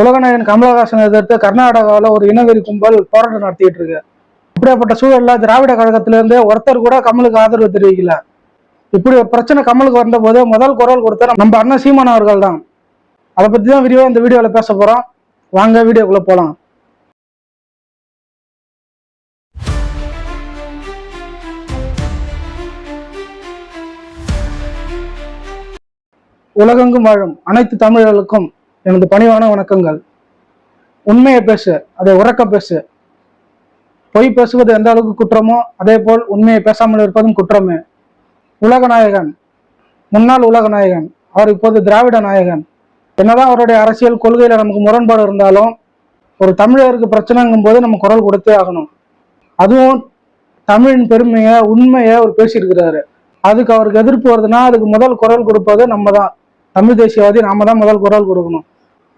உலகநாயகன் கமலஹாசன் எதிர்த்து கர்நாடகாவில் ஒரு இனவெறி கும்பல் போராட்டம் நடத்திட்டு இருக்கு. இப்படியாப்பட்ட சூழல்ல திராவிட கழகத்திலிருந்து ஒருத்தர் கூட கமலுக்கு ஆதரவு தெரிவிக்கல. இப்படி ஒரு பிரச்சனை கமலுக்கு வந்தபோது முதல் குரல் கொடுத்த நம்ம அண்ணன் சீமான் அவர்கள் தான். அதை பத்தி தான் விரிவாக இந்த வீடியோவில் பேச போறோம். வாங்க வீடியோக்குள்ள போலாம். உலகெங்கும் வாழும் அனைத்து தமிழர்களுக்கும் எனது பணிவான வணக்கங்கள். உண்மையை பேசு அதை உறக்க பேசு. பொய் பேசுவது எந்த அளவுக்கு குற்றமோ அதே போல் உண்மையை பேசாமல் இருப்பதும் குற்றமே. உலக நாயகன். முன்னாள் உலக நாயகன். அவர் இப்போது திராவிட நாயகன். என்னதான் அவருடைய அரசியல் கொள்கையில நமக்கு முரண்பாடு இருந்தாலும் ஒரு தமிழருக்கு பிரச்சனைங்கும் போது நம்ம குரல் கொடுத்தே ஆகணும். அதுவும் தமிழின் பெருமையை உண்மையை அவர் பேசியிருக்கிறாரு. அதுக்கு அவருக்கு எதிர்ப்பு வருதுன்னா அதுக்கு முதல் குரல் கொடுப்பது நம்ம தான் தமிழ் தேசியவாதி நாம தான் முதல் குரல் கொடுக்கணும்.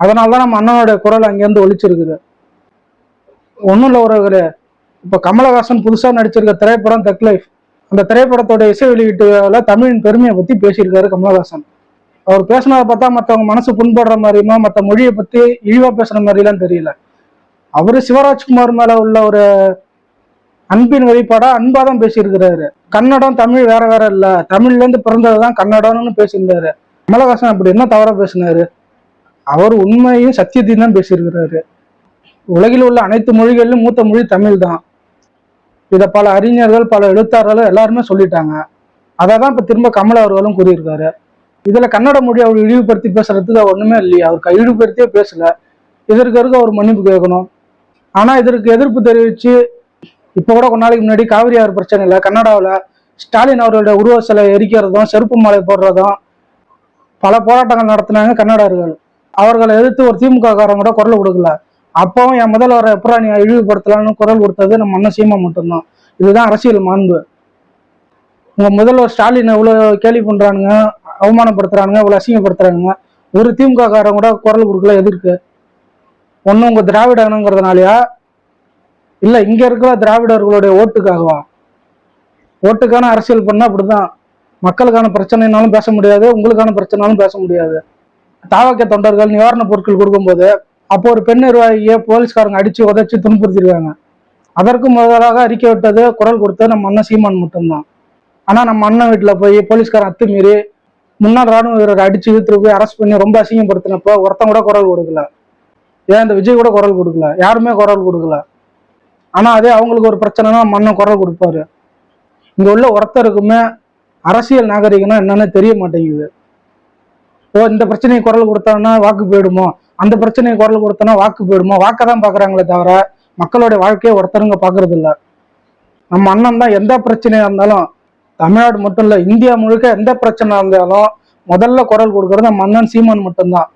அதனால தான் நம்ம அண்ணனுடைய குரல் அங்கேருந்து ஒழிச்சிருக்குது ஒன்றும் இல்லை ஒரு இப்போ கமலஹாசன் புதுசாக நடிச்சிருக்க திரைப்படம் தக் லைஃப் அந்த திரைப்படத்தோட இசை வெளியீட்டுல தமிழின் பெருமையை பற்றி பேசியிருக்காரு கமலஹாசன். அவர் பேசினதை பார்த்தா மற்றவங்க மனசு புண்படுற மாதிரியுமோ மற்ற மொழியை பற்றி இழிவாக பேசுகிற மாதிரிலாம் தெரியல. அவர் சிவராஜ்குமார் மேலே உள்ள ஒரு அன்பின் வெளிப்பாடா அன்பா தான் பேசியிருக்கிறாரு. கன்னடம் தமிழ் வேற வேற இல்ல. தமிழ்ல இருந்து பிறந்ததுதான் கன்னடம்னு பேசியிருந்தாரு. கமலஹாசன் அப்படி என்ன தவறா பேசினாரு? அவர் உண்மையும் சத்தியத்தையும் தான் பேசியிருக்கிறாரு. உலகில் உள்ள அனைத்து மொழிகளிலும் மூத்த மொழி தமிழ் தான் இதை பல அறிஞர்கள் பல எழுத்தாளர்கள் எல்லாருமே சொல்லிட்டாங்க. அதை தான் இப்போ திரும்ப கமல் அவர்களும் கூறியிருக்காரு. இதில் கன்னட மொழி அவர் இழிவுபடுத்தி பேசுறதுக்கு அவர் ஒண்ணுமே இல்லையா. அவர் இழிவுபடுத்தியே பேசல. இதற்கு இருக்க அவர் மன்னிப்பு கேட்கணும்? ஆனால் இதற்கு எதிர்ப்பு தெரிவித்து இப்போ கூட கொஞ்ச நாளைக்கு முன்னாடி காவிரி ஆறு பிரச்சனை இல்லை கன்னடாவில் ஸ்டாலின் அவர்களோட உருவ சிலை எரிக்கிறதும் செருப்பு மாலை போடுறதும் பல போராட்டங்கள் நடத்தினாங்க கன்னடர்கள். அவர்களை எதிர்த்து ஒரு திமுக காரங்க கூட குரல் கொடுக்கல. அப்பவும் என் முதல்வரை எப்படா நீ இழிவுபடுத்தலாம்னு குரல் கொடுத்தது நம்ம அண்ணன் சீமா மட்டும்தான். இதுதான் அரசியல் மாண்பு. உங்க முதல்வர் ஸ்டாலின் இவ்வளோ கேலி பண்றானுங்க அவமானப்படுத்துறானுங்க இவ்வளோ அசிங்கப்படுத்துறானுங்க. ஒரு திமுக காரங்க கூட குரல் கொடுக்கல எதிர்க்கு. ஒன்று உங்க திராவிடனுங்கிறதுனாலயா இல்லை இங்க இருக்கிற திராவிடர்களுடைய ஓட்டுக்காகவா? ஓட்டுக்கான அரசியல் பண்ணா அப்படிதான் மக்களுக்கான பிரச்சனைனாலும் பேச முடியாது உங்களுக்கான பிரச்சனைனாலும் பேச முடியாது. தாவக்க தொண்டர்கள் நிவாரண பொருட்கள் கொடுக்கும்போது அப்போ ஒரு பெண் நிர்வாகியை போலீஸ்காரங்க அடிச்சு உதச்சி துன்புறுத்திருக்காங்க அதற்கு முதலாக அறிக்கை விட்டது குரல் கொடுத்தது நம்ம அண்ணன் சீமான் மட்டும்தான். ஆனால் நம்ம அண்ணன் வீட்டில் போய் போலீஸ்காரன் அத்துமீறி முன்னாள் ராணுவ வீரர் அடிச்சு இழுத்துட்டு போய் அரெஸ்ட் பண்ணி ரொம்ப அசிங்கப்படுத்தினப்போ ஒருத்தன் கூட குரல் கொடுக்கல. ஏன் இந்த விஜய் கூட குரல் கொடுக்கல? யாருமே குரல் கொடுக்கல. ஆனால் அதே அவங்களுக்கு ஒரு பிரச்சனைனா மன்னன் குரல் கொடுப்பாரு. இங்கே உள்ள ஒருத்தருக்குமே அரசியல் நாகரிகம்னா என்னன்னு தெரிய மாட்டேங்குது. ஓ இந்த பிரச்சனையை குரல் கொடுத்தோன்னா வாக்கு போயிடுமோ? அந்த பிரச்சனையை குரல் கொடுத்தோன்னா வாக்கு போயிடுமோ? வாக்கை தான் பாக்குறாங்களே தவிர மக்களுடைய வாழ்க்கையை ஒருத்தருங்க பார்க்கறது இல்லை நம்ம அண்ணன் தான் எந்த பிரச்சனையா இருந்தாலும் தமிழ்நாடு மட்டும் இல்ல இந்தியா முழுக்க எந்த பிரச்சனை இருந்தாலும் முதல்ல குரல் கொடுக்கறது நம்ம அண்ணன் சீமான் மட்டும்தான்.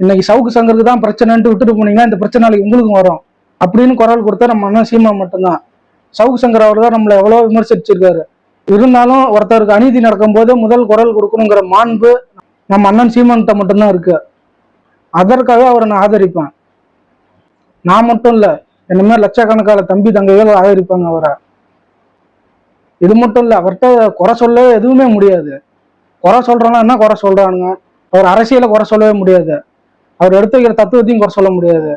இன்னைக்கு சவுக்கு சங்கருக்கு தான் பிரச்சனைன்ட்டு விட்டுட்டு போனீங்கன்னா இந்த பிரச்சனை உங்களுக்கு உங்களுக்கும் வரும். அப்படின்னு குரல் கொடுத்தா நம்ம அண்ணன் சீமான் மட்டும்தான். சவுக்கு சங்கர் அவர் தான் நம்மளை எவ்வளோ விமர்சிச்சிருக்காரு. இருந்தாலும் ஒருத்தருக்கு அநீதி நடக்கும்போது முதல் குரல் கொடுக்கணுங்கிற மாண்பு நம்ம அண்ணன் சீமான்கிட்ட மட்டும்தான் இருக்கு. அதற்காக அவரை நான் ஆதரிப்பேன். நான் மட்டும் இல்லை என்னமே லட்சக்கணக்கான தம்பி தங்கைகள் ஆதரிப்பாங்க அவரை. இது மட்டும் இல்லை அவர்கிட்ட குறை சொல்லவே எதுவுமே முடியாது. குறை சொல்கிறோன்னா என்ன குறை சொல்றானுங்க? அவர் அரசியலை குறை சொல்லவே முடியாது. அவர் எடுத்து வைக்கிற தத்துவத்தையும் குறை சொல்ல முடியாது.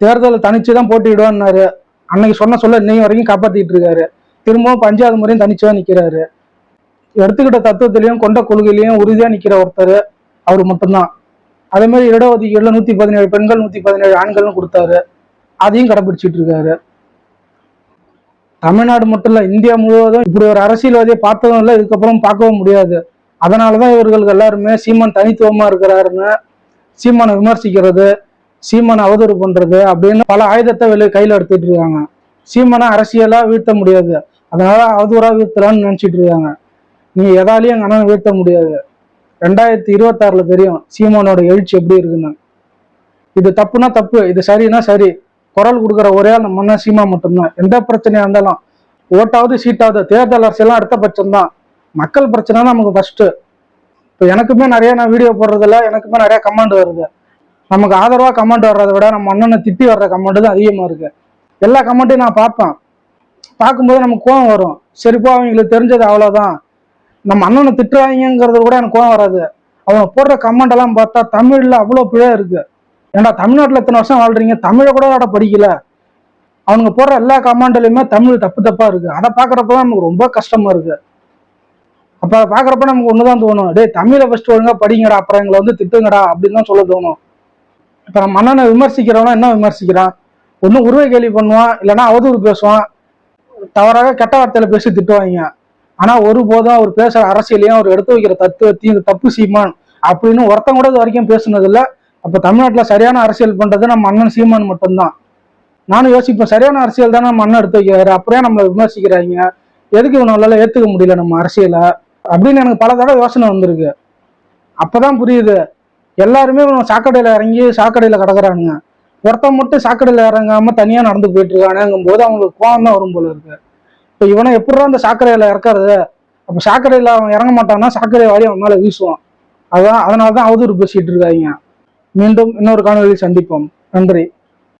தேர்தலில் தனிச்சு தான் போட்டியிடுவான்னாரு. அன்னைக்கு சொன்ன சொல்ல இன்னைக்கு வரைக்கும் காப்பாத்திட்டு இருக்காரு. திரும்பவும் பஞ்சாவது முறையும் தனிச்சு தான் நிற்கிறாரு எடுத்துக்கிட்ட தத்துவத்திலையும் கொண்ட கொள்கையிலையும் உறுதியா நிக்கிற ஒருத்தர் அவர் மட்டும்தான். அதே மாதிரி இடஒதுக்கீடுல நூத்தி பதினேழு பெண்கள் நூத்தி பதினேழு ஆண்கள்னு கொடுத்தாரு. அதையும் கடைபிடிச்சிட்டு இருக்காரு. தமிழ்நாடு மட்டும் இல்ல இந்தியா முழுவதும் இப்படி ஒரு அரசியல்வாதியை பார்த்ததும் இல்லை இதுக்கப்புறம் பார்க்கவும் முடியாது. அதனாலதான் இவர்களுக்கு எல்லாருமே சீமான் தனித்துவமா இருக்கிறாருன்னு சீமானை விமர்சிக்கிறது சீமானை அவதூறு பண்றது அப்படின்னு பல ஆயுதத்தை வெளியே கையில எடுத்துட்டு இருக்காங்க. சீமானை அரசியலா வீழ்த்த முடியாது. அதனால அவதூறா வீழ்த்தலாம்னு நினைச்சிட்டு இருக்காங்க. நீ எதாலையும் எங்கள் அண்ணனை வீழ்த்த முடியாது. ரெண்டாயிரத்தி இருபத்தாறுல தெரியும் சீமானோட எழுச்சி எப்படி இருக்குன்னு. இது தப்புனா தப்பு இது சரின்னா சரி. குரல் கொடுக்குற ஒரே ஆள் நம்ம அண்ணன் சீமா மட்டும்தான். எந்த பிரச்சனையா இருந்தாலும் ஓட்டாவது சீட்டாவது தேர்தல் அரசியலாம் அடுத்த பட்சம்தான் மக்கள் பிரச்சனை தான் நமக்கு ஃபர்ஸ்ட் இப்போ எனக்குமே நிறைய நான் வீடியோ போடுறதுல எனக்குமே நிறைய கமெண்ட் வருது. நமக்கு ஆதரவாக கமெண்ட் வர்றதை விட நம்ம அண்ணனை திட்டி வர்ற கமெண்ட் தான் அதிகமாக இருக்கு. எல்லா கமெண்ட்டையும் நான் பார்ப்பேன். பார்க்கும்போது நமக்கு கோவம் வரும். சரிப்பா அவங்களுக்கு தெரிஞ்சது அவ்வளோதான் நம்ம அண்ணனை திட்டுறாங்கிறது கூட எனக்கு கோவம் வராது. அவனை போடுற கமெண்ட் எல்லாம் பார்த்தா தமிழ்ல அவ்வளோ பிழை இருக்கு. ஏன்னா தமிழ்நாட்டில் எத்தனை வருஷம் வாழ்றீங்க? தமிழை கூட அட படிக்கல? அவனுங்க போடுற எல்லா கமெண்ட்லையுமே தமிழ் தப்பு தப்பா இருக்கு. அதை பாக்குறப்ப நமக்கு ரொம்ப கஷ்டமா இருக்கு. அப்ப அதை பாக்குறப்ப நமக்கு ஒண்ணுதான் தோணும். டேய் தமிழை ஃபர்ஸ்ட் ஒழுங்கா படிங்கடா அப்புறம் எங்களை வந்து திட்டுங்கடா அப்படின்னு தான் சொல்ல தோணும். இப்ப நம்ம அண்ணனை விமர்சிக்கிறவனா என்ன விமர்சிக்கிறான்? ஒன்னும் உருவை கேள்வி பண்ணுவான் இல்லைன்னா அவதூறு பேசுவான். தவறாக கெட்ட வார்த்தையில பேசி திட்டுவாங்க. ஆனா ஒருபோதும் அவர் பேசுற அரசியலையும் அவர் எடுத்து வைக்கிற தத்துவத்தையும் இது தப்பு சீமான் அப்படின்னு ஒருத்தன் கூட இது வரைக்கும் பேசுனது இல்ல அப்ப தமிழ்நாட்டுல சரியான அரசியல் பண்றது நம்ம அண்ணன் சீமான் மட்டும்தான். நானும் யோசிப்பேன் சரியான அரசியல் தானே நம்ம அண்ணன் எடுத்து வைக்கிறாரு. அப்புறம் நம்மளை விமர்சிக்கிறாங்க. எதுக்கு இவனால ஏத்துக்க முடியல நம்ம அரசியலை? அப்படின்னு எனக்கு பல தடவை யோசனை வந்திருக்கு. அப்பதான் புரியுது. எல்லாருமே இவன் சாக்கடையில இறங்கி சாக்கடையில கிடக்குறானுங்க. ஒருத்தன் மட்டும் சாக்கடையில இறங்காம தனியா நடந்து போயிட்டு இருக்கானுங்கும் போது அவங்களுக்கு கோவம் தான் வரும் போல இருக்கு. இப்ப இவனை எப்படிதான் அந்த சாக்கரையில் இறக்காது அப்போ சாக்கரையில் அவன் இறங்க மாட்டான்னா சாக்கரை வாரி அவன் மேல வீசுவான். அதான் அதனாலதான் அவதூறு பேசிட்டு இருக்காங்க. மீண்டும் இன்னொரு காணொலியில் சந்திப்போம். நன்றி.